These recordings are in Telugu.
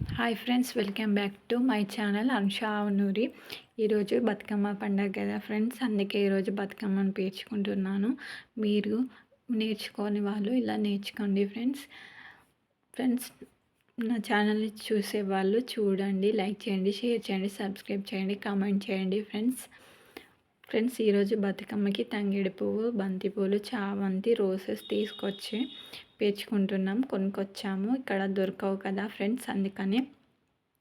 Hi friends welcome back to my channel Anusha Noori ఈరోజు బతుకమ్మ పండగ కదా ఫ్రెండ్స్ అందుకే ఈరోజు బతుకమ్మను పేర్చుకుంటున్నాను. మీరు నేర్చుకోని వాళ్ళు ఇలా నేర్చుకోండి ఫ్రెండ్స్ ఫ్రెండ్స్ నా ఛానల్ చూసే వాళ్ళు చూడండి లైక్ చేయండి షేర్ చేయండి సబ్స్క్రైబ్ చేయండి కామెంట్ చేయండి ఫ్రెండ్స్ ఫ్రెండ్స్ ఈరోజు బతుకమ్మకి తంగిడి పువ్వు బంతి పూలు చామంతి రోసెస్ తీసుకొచ్చి పేర్చుకుంటున్నాం. కొనుక్కొచ్చాము. ఇక్కడ దొరకవు కదా ఫ్రెండ్స్ అందుకని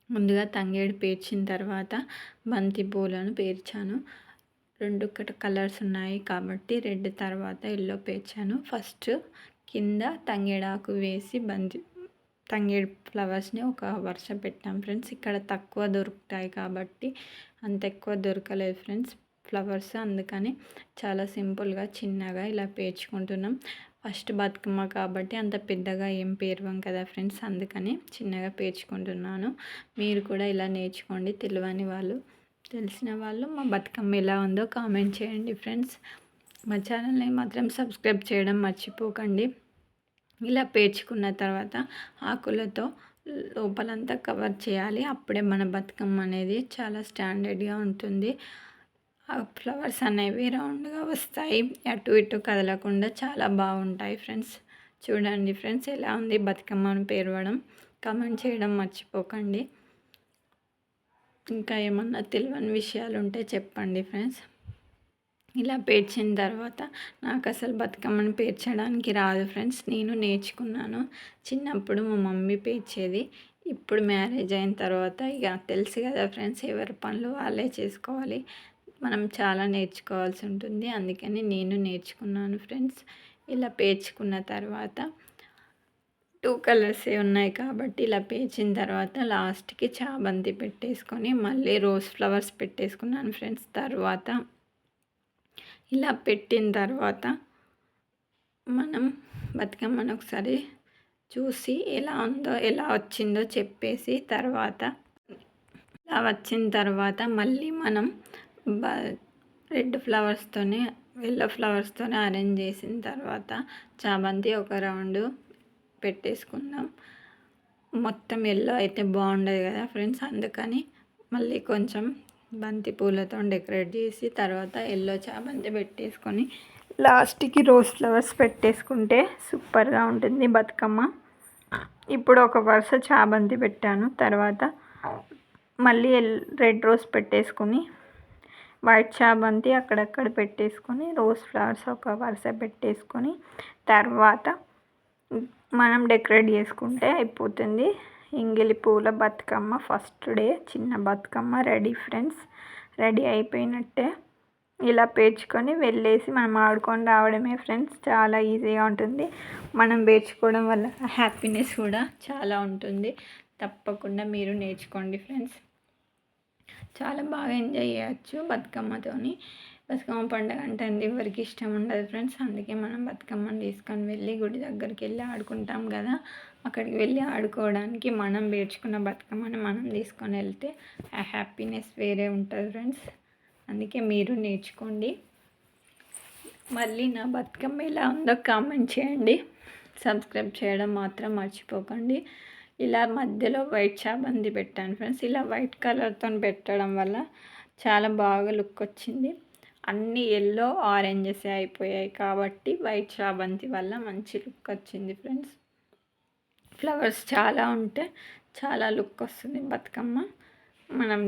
ముందుగా తంగేడు పేర్చిన తర్వాత బంతి పూలను పేర్చాను. రెండు కలర్స్ ఉన్నాయి కాబట్టి రెడ్ తర్వాత ఎల్లో పేర్చాను. ఫస్ట్ కింద తంగేడాకు వేసి బంతి తంగేడు ఫ్లవర్స్ని ఒక వరుస పెట్టాం ఫ్రెండ్స్. ఇక్కడ తక్కువ దొరుకుతాయి కాబట్టి అంత ఎక్కువ దొరకలేదు ఫ్రెండ్స్. ఫ్లవర్స్ అందుకని చాలా సింపుల్గా చిన్నగా ఇలా పేర్చుకుంటున్నాం. ఫస్ట్ బతుకమ్మ కాబట్టి అంత పెద్దగా ఏం పేర్వం కదా ఫ్రెండ్స్ అందుకని చిన్నగా పేర్చుకుంటున్నాను. మీరు కూడా ఇలా నేర్చుకోండి తెలియని వాళ్ళు తెలిసిన వాళ్ళు మా బతుకమ్మ ఎలా ఉందో కామెంట్ చేయండి ఫ్రెండ్స్. మా ఛానల్ని మాత్రం సబ్స్క్రైబ్ చేయడం మర్చిపోకండి. ఇలా పేర్చుకున్న తర్వాత ఆకులతో లోపలంతా కవర్ చేయాలి. అప్పుడే మన బతుకమ్మ అనేది చాలా స్టాండర్డ్గా ఉంటుంది. ఫ్లవర్స్ అనేవి రౌండ్గా వస్తాయి. అటు ఇటు కదలకుండా చాలా బాగుంటాయి ఫ్రెండ్స్. చూడండి ఫ్రెండ్స్ ఎలా ఉంది బతుకమ్మను పేరవడం కమెంట్ చేయడం మర్చిపోకండి. ఇంకా ఏమన్నా తెలియని విషయాలు ఉంటే చెప్పండి ఫ్రెండ్స్. ఇలా పేర్చిన తర్వాత నాకు అసలు బతుకమ్మను పేర్చడానికి రాదు ఫ్రెండ్స్. నేను నేర్చుకున్నాను. చిన్నప్పుడు మా మమ్మీ పేర్చేది. ఇప్పుడు మ్యారేజ్ అయిన తర్వాత ఇక తెలుసు కదా ఫ్రెండ్స్ ఎవరి పనులు వాళ్ళే చేసుకోవాలి. మనం చాలా నేర్చుకోవాల్సి ఉంటుంది. అందుకని నేను నేర్చుకున్నాను ఫ్రెండ్స్. ఇలా పేర్చుకున్న తర్వాత టూ కలర్సే ఉన్నాయి కాబట్టి ఇలా పేర్చిన తర్వాత లాస్ట్కి చాబంతి పెట్టేసుకొని మళ్ళీ రోజ్ ఫ్లవర్స్ పెట్టేసుకున్నాను ఫ్రెండ్స్. తర్వాత ఇలా పెట్టిన తర్వాత మనం బతుకమ్మను ఒకసారి చూసి ఎలా ఉందో ఎలా వచ్చిందో చెప్పేసి తర్వాత ఇలా వచ్చిన తర్వాత మళ్ళీ మనం రెడ్ ఫ్లవర్స్తోనే ఎల్లో ఫ్లవర్స్తోనే అరేంజ్ చేసిన తర్వాత చామంతి ఒక రౌండ్ పెట్టేసుకుందాం. మొత్తం ఎల్లో అయితే బాగుండదు కదా ఫ్రెండ్స్ అందుకని మళ్ళీ కొంచెం బంతి పూలతో డెకరేట్ చేసి తర్వాత ఎల్లో చామంతి పెట్టేసుకొని లాస్ట్కి రోజ్ ఫ్లవర్స్ పెట్టేసుకుంటే సూపర్గా ఉంటుంది బతుకమ్మ. ఇప్పుడు ఒక వరుస చాబంతి పెట్టాను తర్వాత మళ్ళీ రెడ్ రోజ్ పెట్టేసుకుని వైట్ చామంతి అక్కడక్కడ పెట్టేసుకొని రోజ్ ఫ్లవర్స్ ఒక వరుస పెట్టేసుకొని తర్వాత మనం డెకరేట్ చేసుకుంటే అయిపోతుంది. ఇంగిలి పూల బతుకమ్మ ఫస్ట్ డే చిన్న బతుకమ్మ రెడీ ఫ్రెండ్స్. రెడీ అయిపోయినట్టే ఇలా పేర్చుకొని వెళ్ళేసి మనం ఆడుకొని రావడమే ఫ్రెండ్స్. చాలా ఈజీగా ఉంటుంది. మనం పేర్చుకోవడం వల్ల హ్యాపీనెస్ కూడా చాలా ఉంటుంది. తప్పకుండా మీరు నేర్చుకోండి ఫ్రెండ్స్. చాలా బాగా ఎంజాయ్ చేయొచ్చు బతుకమ్మతోని. బతుకమ్మ పండుగ అంటే ఎవరికి ఇష్టం ఉండదు ఫ్రెండ్స్. అందుకే మనం బతుకమ్మని తీసుకొని వెళ్ళి గుడి దగ్గరికి వెళ్ళి ఆడుకుంటాం కదా. అక్కడికి వెళ్ళి ఆడుకోవడానికి మనం పేర్చుకున్న బతుకమ్మని మనం తీసుకొని వెళ్తే ఆ హ్యాపీనెస్ వేరే ఉంటుంది ఫ్రెండ్స్. అందుకే మీరు నేర్చుకోండి. మళ్ళీ నా బతుకమ్మ ఎలా ఉందో కామెంట్ చేయండి. సబ్స్క్రైబ్ చేయడం మాత్రం మర్చిపోకండి. ఇలా మధ్యలో వైట్ చాబంది పెట్టాను ఫ్రెండ్స్. ఇలా వైట్ కలర్తో పెట్టడం వల్ల చాలా బాగా లుక్ వచ్చింది. అన్నీ ఎల్లో ఆరెంజెస్ అయిపోయాయి కాబట్టి వైట్ చాబంతి వల్ల మంచి లుక్ వచ్చింది ఫ్రెండ్స్. ఫ్లవర్స్ చాలా ఉంటే చాలా లుక్ వస్తుంది బతుకమ్మ. మనం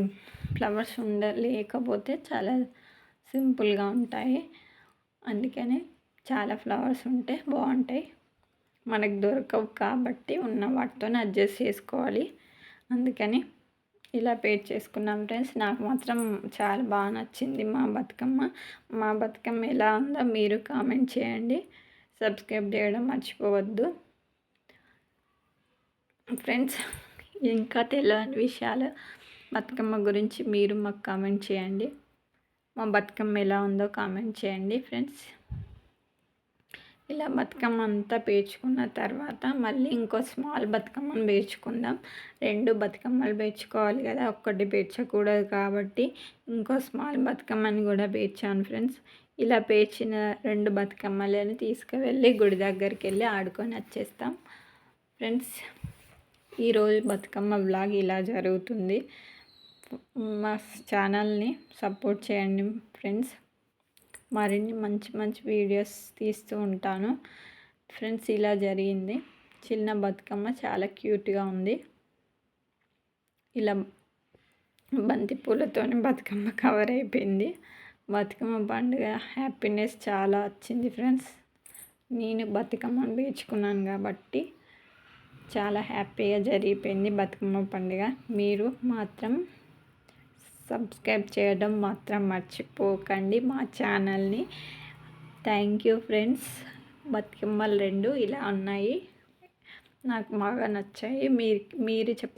ఫ్లవర్స్ ఉండ లేకపోతే చాలా సింపుల్గా ఉంటాయి. అందుకనే చాలా ఫ్లవర్స్ ఉంటే బాగుంటాయి. మనకు దొరకవు కాబట్టి ఉన్న వాటితోనే అడ్జస్ట్ చేసుకోవాలి. అందుకని ఇలా పేర్ చేసుకున్నాం ఫ్రెండ్స్. నాకు మాత్రం చాలా బాగా నచ్చింది మా బతుకమ్మ. మా బతుకమ్మ ఎలా ఉందో మీరు కామెంట్ చేయండి. సబ్స్క్రైబ్ చేయడం మర్చిపోవద్దు. ఫ్రెండ్స్ ఇంకా తెలియని విషయాలు బతుకమ్మ గురించి మీరు మాకు కామెంట్ చేయండి. మా బతుకమ్మ ఎలా ఉందో కామెంట్ చేయండి ఫ్రెండ్స్. ఇలా బతుకమ్మ అంతా పేర్చుకున్న తర్వాత మళ్ళీ ఇంకో స్మాల్ బతుకమ్మను పేర్చుకుందాం. రెండు బతుకమ్మలు పేర్చుకోవాలి కదా ఒక్కటి పేర్చకూడదు కాబట్టి ఇంకో స్మాల్ బతుకమ్మని కూడా పేర్చాను ఫ్రెండ్స్. ఇలా పేర్చిన రెండు బతుకమ్మలని తీసుకువెళ్ళి గుడి దగ్గరికి వెళ్ళి ఆడుకొని వచ్చేస్తాం. ఫ్రెండ్స్ ఈరోజు బతుకమ్మ బ్లాగ్ ఇలా జరుగుతుంది. మా ఛానల్ని సపోర్ట్ చేయండి ఫ్రెండ్స్. మరిన్ని మంచి మంచి వీడియోస్ తీస్తూ ఉంటాను. ఫ్రెండ్స్ ఇలా జరిగింది. చిన్న బతుకమ్మ చాలా క్యూట్గా ఉంది. ఇలా బంతి పూలతోని బతుకమ్మ కవర్ అయిపోయింది. బతుకమ్మ పండుగ హ్యాపీనెస్ చాలా వచ్చింది ఫ్రెండ్స్. నేను బతుకమ్మను పేర్చుకున్నాను కాబట్టి చాలా హ్యాపీగా జరిగిపోయింది బతుకమ్మ పండుగ. మీరు మాత్రం సబ్స్క్రైబ్ చేయడం మాత్రం మర్చిపోకండి మా ఛానల్ని. Thank you friends. బతుకమ్మలు రెండు ఇలా ఉన్నాయి. నాకు బాగా నచ్చాయి. మీరు మీరు చెప్